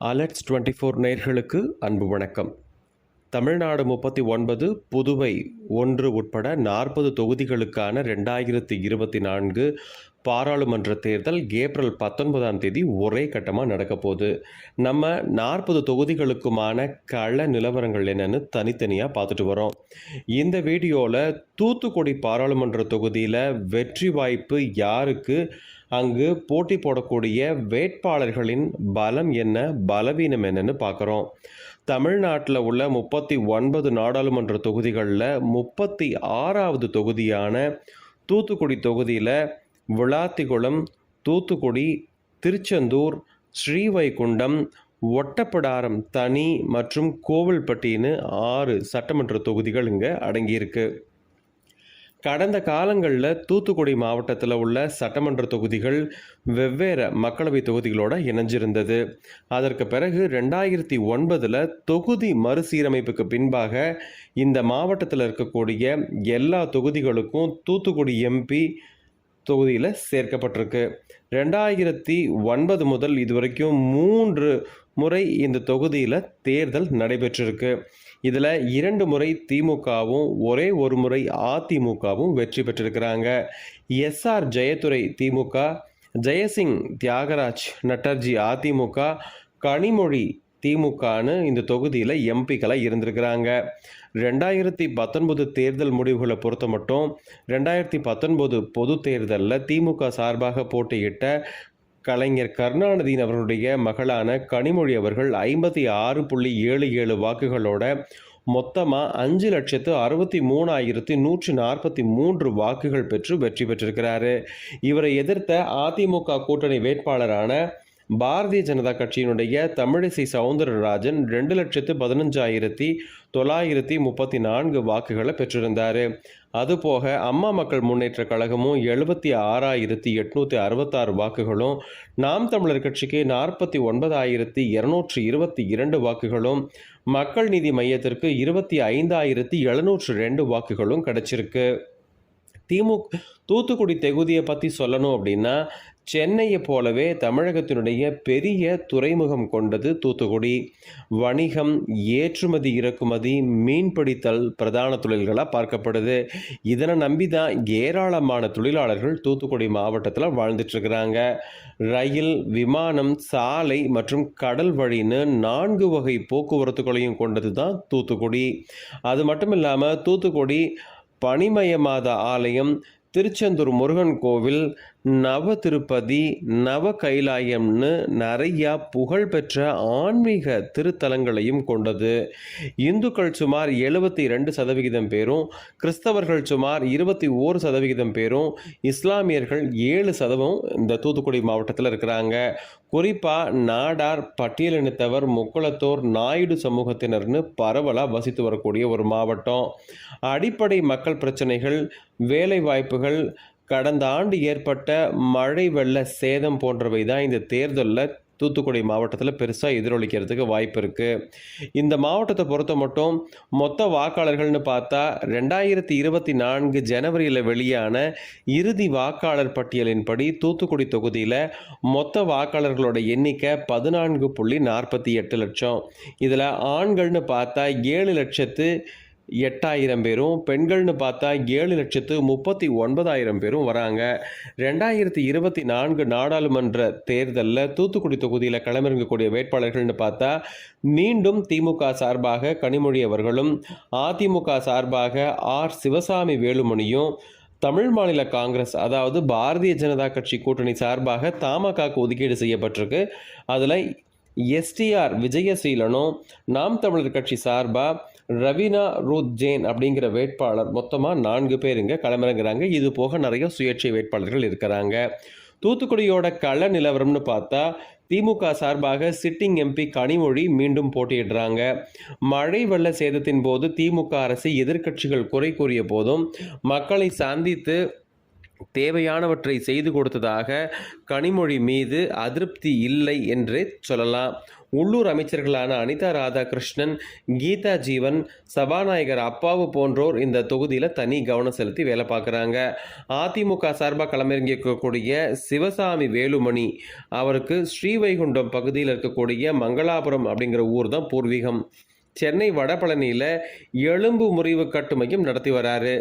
Alerts twenty four நேர்களுக்கு அன்பு வணக்கம். தமிழ்நாடு முப்பத்தி ஒன்பது புதுவை ஒன்று உட்பட நாற்பது தொகுதிகளுக்கான ரெண்டாயிரத்தி இருபத்தி நான்கு பாராளுமன்ற தேர்தல் ஏப்ரல் பத்தொன்பதாம் தேதி ஒரே கட்டமாக நடக்க போகுது. நம்ம நாற்பது தொகுதிகளுக்குமான கள நிலவரங்கள் என்னென்னு தனித்தனியாக பார்த்துட்டு வரோம். இந்த வீடியோவில் தூத்துக்குடி பாராளுமன்ற தொகுதியில் வெற்றி வாய்ப்பு யாருக்கு? அங்கு போட்டி போடக்கூடிய வேட்பாளர்களின் பலம் என்ன பலவீனம் என்னன்னு பார்க்குறோம். தமிழ்நாட்டில் உள்ள முப்பத்தி ஒன்பது நாடாளுமன்ற தொகுதிகளில் முப்பத்தி ஆறாவது தொகுதியான தூத்துக்குடி தொகுதியில் விளாத்திகுளம் தூத்துக்குடி திருச்செந்தூர் ஸ்ரீவைகுண்டம் ஒட்டப்பிடாரம் தனி மற்றும் கோவில்பட்டின்னு ஆறு சட்டமன்ற தொகுதிகள் இங்கே அடங்கியிருக்கு. கடந்த காலங்களில் தூத்துக்குடி மாவட்டத்தில் உள்ள சட்டமன்ற தொகுதிகள் வெவ்வேறு மக்களவை தொகுதிகளோடு இணைஞ்சிருந்தது. அதற்கு பிறகு ரெண்டாயிரத்தி ஒன்பதில் தொகுதி மறுசீரமைப்புக்கு பின்பாக இந்த மாவட்டத்தில் இருக்கக்கூடிய எல்லா தொகுதிகளுக்கும் தூத்துக்குடி எம்பி தொகுதியில் சேர்க்கப்பட்டிருக்கு. ரெண்டாயிரத்தி ஒன்பது முதல் இதுவரைக்கும் மூன்று முறை இந்த தொகுதியில் தேர்தல் நடைபெற்றிருக்கு. இதில் இரண்டு முறை திமுகவும் ஒரே ஒரு முறை அதிமுகவும் வெற்றி பெற்றிருக்கிறாங்க. எஸ்ஆர் ஜெயத்துறை திமுக ஜெயசிங் தியாகராஜ் நட்டர்ஜி அதிமுக கனிமொழி திமுகன்னு இந்த தொகுதியில் எம்பிக்களாக இருந்திருக்கிறாங்க. ரெண்டாயிரத்தி பத்தொன்பது தேர்தல் முடிவுகளை பொறுத்த மட்டும் ரெண்டாயிரத்தி பத்தொன்பது பொது தேர்தலில் திமுக சார்பாக போட்டியிட்ட கலைஞர் கருணாநிதியின் அவர்களுடைய மகளான கனிமொழி அவர்கள் ஐம்பத்தி ஆறு புள்ளி ஏழு ஏழு வாக்குகளோட மொத்தமாக அஞ்சு லட்சத்து அறுபத்தி மூணாயிரத்தி நூற்றி நாற்பத்தி மூன்று வாக்குகள் பெற்று வெற்றி பெற்றிருக்கிறாரு. இவரை எதிர்த்த அதிமுக கூட்டணி வேட்பாளரான பாரதிய ஜனதா கட்சியினுடைய தமிழிசை சவுந்தரராஜன் ரெண்டு லட்சத்து பதினஞ்சாயிரத்தி தொள்ளாயிரத்தி முப்பத்தி நான்கு வாக்குகளை பெற்றிருந்தார். அதுபோக அம்மா மக்கள் முன்னேற்ற கழகமும் எழுபத்தி ஆறாயிரத்தி எட்நூற்றி அறுபத்தாறு வாக்குகளும் நாம் தமிழர் கட்சிக்கு நாற்பத்தி ஒன்பதாயிரத்தி இருநூற்றி இருபத்தி இரண்டு வாக்குகளும் மக்கள் நீதி மையத்திற்கு இருபத்தி ஐந்தாயிரத்தி எழுநூற்று ரெண்டு வாக்குகளும் கிடைச்சிருக்கு. திமு தூத்துக்குடி தொகுதியை பற்றி சொல்லணும் அப்படின்னா சென்னையை போலவே தமிழகத்தினுடைய பெரிய துறைமுகம் கொண்டது தூத்துக்குடி. வணிகம் ஏற்றுமதி இறக்குமதி மீன்பிடித்தல் பிரதான தொழில்களாக பார்க்கப்படுது. இதனை நம்பி தான் ஏராளமான தொழிலாளர்கள் தூத்துக்குடி மாவட்டத்தில் வாழ்ந்துட்டுருக்கிறாங்க. ரயில் விமானம் சாலை மற்றும் கடல் வழின்னு நான்கு வகை போக்குவரத்துகளையும் கொண்டது தான் தூத்துக்குடி. அது மட்டும் இல்லாமல் தூத்துக்குடி பனிமயமாத ஆலயம் திருச்செந்தூர் முருகன் கோவில் நவ திருப்பதி நவ கைலாயம்னு நிறையா புகழ்பெற்ற ஆன்மீக திருத்தலங்களையும் கொண்டது. இந்துக்கள் சுமார் எழுபத்தி ரெண்டு சதவிகிதம் பேரும் கிறிஸ்தவர்கள் சுமார் இருபத்தி ஓரு சதவிகிதம் பேரும் இஸ்லாமியர்கள் ஏழு சதவம் இந்த தூத்துக்குடி மாவட்டத்தில் இருக்கிறாங்க. குறிப்பாக நாடார் பட்டியலினத்தவர் முக்குளத்தோர் நாயுடு சமூகத்தினர்னு பரவலாக வசித்து வரக்கூடிய ஒரு மாவட்டம். அடிப்படை மக்கள் பிரச்சனைகள் வேலை வாய்ப்புகள் கடந்த ஆண்டு ஏற்பட்ட மழை வெள்ள சேதம் போன்றவை தான் இந்த தேர்தலில் தூத்துக்குடி மாவட்டத்தில் பெருசாக எதிரொலிக்கிறதுக்கு வாய்ப்பு இருக்குது இந்த மாவட்டத்தை பொறுத்த மட்டும் மொத்த வாக்காளர்கள்னு பார்த்தா ரெண்டாயிரத்தி இருபத்தி நான்கு ஜனவரியில் வெளியான இறுதி வாக்காளர் பட்டியலின்படி தூத்துக்குடி தொகுதியில் மொத்த வாக்காளர்களோட எண்ணிக்கை பதினான்கு புள்ளி நாற்பத்தி எட்டு லட்சம். இதில் ஆண்கள்னு பார்த்தா ஏழு லட்சத்து எட்டாயிரம் பேரும் பெண்கள்னு பார்த்தா ஏழு லட்சத்து முப்பத்தி ஒன்பதாயிரம் பேரும் வராங்க. ரெண்டாயிரத்தி இருபத்தி நான்கு நாடாளுமன்ற தேர்தலில் தூத்துக்குடி தொகுதியில் களமிறங்கக்கூடிய வேட்பாளர்கள்னு பார்த்தா மீண்டும் திமுக சார்பாக கனிமொழி அவர்களும் அதிமுக சார்பாக ஆர். சிவசாமி வேலுமணியும் தமிழ் மாநில காங்கிரஸ் அதாவது பாரதிய ஜனதா கட்சி கூட்டணி சார்பாக தமாகக்கு ஒதுக்கீடு செய்யப்பட்டிருக்கு. அதில் எஸ்டிஆர் விஜயசீலனும் நாம் தமிழர் கட்சி சார்பாக ரவீனா ரூத் ஜெயின் அப்படிங்கிற வேட்பாளர் மொத்தமாக நான்கு பேர் இங்கே களமிறங்குறாங்க. இது போக நிறைய சுயேட்சை வேட்பாளர்கள் இருக்கிறாங்க. தூத்துக்குடியோட கள நிலவரம்னு பார்த்தா திமுக சார்பாக சிட்டிங் எம்பி கனிமொழி மீண்டும் போட்டியிடுறாங்க. மழை வெள்ள சேதத்தின் போது திமுக அரசு எதிர்க்கட்சிகள் குறை கூறிய போதும் மக்களை சந்தித்து தேவையானவற்றை செய்து கொடுத்ததாக கனிமொழி மீது அதிருப்தி இல்லை என்றே சொல்லலாம். உள்ளூர் அமைச்சர்களான அனிதா ராதாகிருஷ்ணன் கீதா ஜீவன் சபாநாயகர் அப்பாவு போன்றோர் இந்த தொகுதியில் தனி கவனம் செலுத்தி வேலை பார்க்குறாங்க. அதிமுக சார்பாக களமிறங்கியிருக்கக்கூடிய சிவசாமி வேலுமணி அவருக்கு ஸ்ரீவைகுண்டம் பகுதியில் இருக்கக்கூடிய மங்களாபுரம் அப்படிங்கிற ஊர் தான் பூர்வீகம். சென்னை வடபழனியில் எலும்பு முறிவு கட்டுமையும் நடத்தி வராரு.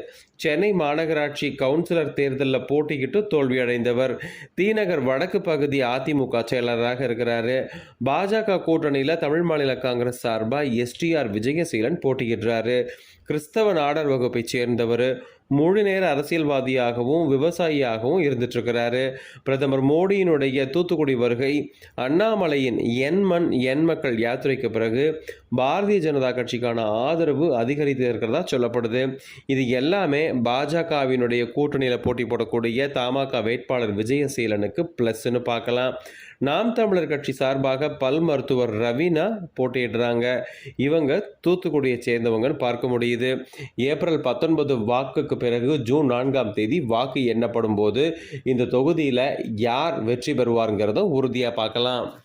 சென்னை மாநகராட்சி கவுன்சிலர் தேர்தலில் போட்டியிட்டு தோல்வி அடைந்தவர் தீநகர் வடக்கு பகுதி அதிமுக செயலராக இருக்கிறாரு. பாஜக கூட்டணியில் தமிழ் மாநில காங்கிரஸ் சார்பாக எஸ்டிஆர் விஜயசீலன் போட்டியிடுறாரு. கிறிஸ்தவ நாடர் வகுப்பைச் சேர்ந்தவர். முழு நேர அரசியல்வாதியாகவும் விவசாயியாகவும் இருந்துட்டுருக்கிறாரு. பிரதமர் மோடியினுடைய தூத்துக்குடி வருகை அண்ணாமலையின் என் மண் என் மக்கள் யாத்திரைக்கு பிறகு பாரதிய ஜனதா கட்சிக்கான ஆதரவு அதிகரித்து இருக்கிறதா சொல்லப்படுது. இது எல்லாமே பாஜகவினுடைய கூட்டணியில் போட்டி போடக்கூடிய தமாக வேட்பாளர் விஜயசீலனுக்கு ப்ளஸ்ன்னு பார்க்கலாம். நாம் தமிழர் கட்சி சார்பாக பல் மருத்துவர் ரவீனா போட்டியிடுறாங்க. இவங்க தூத்துக்குடியை சேர்ந்தவங்கன்னு பார்க்க முடியுது. ஏப்ரல் பத்தொன்பது வாக்குக்கு பிறகு ஜூன் நான்காம் தேதி வாக்கு எண்ணப்படும் போது இந்த தொகுதியில் யார் வெற்றி பெறுவாருங்கிறத உறுதியாக பார்க்கலாம்.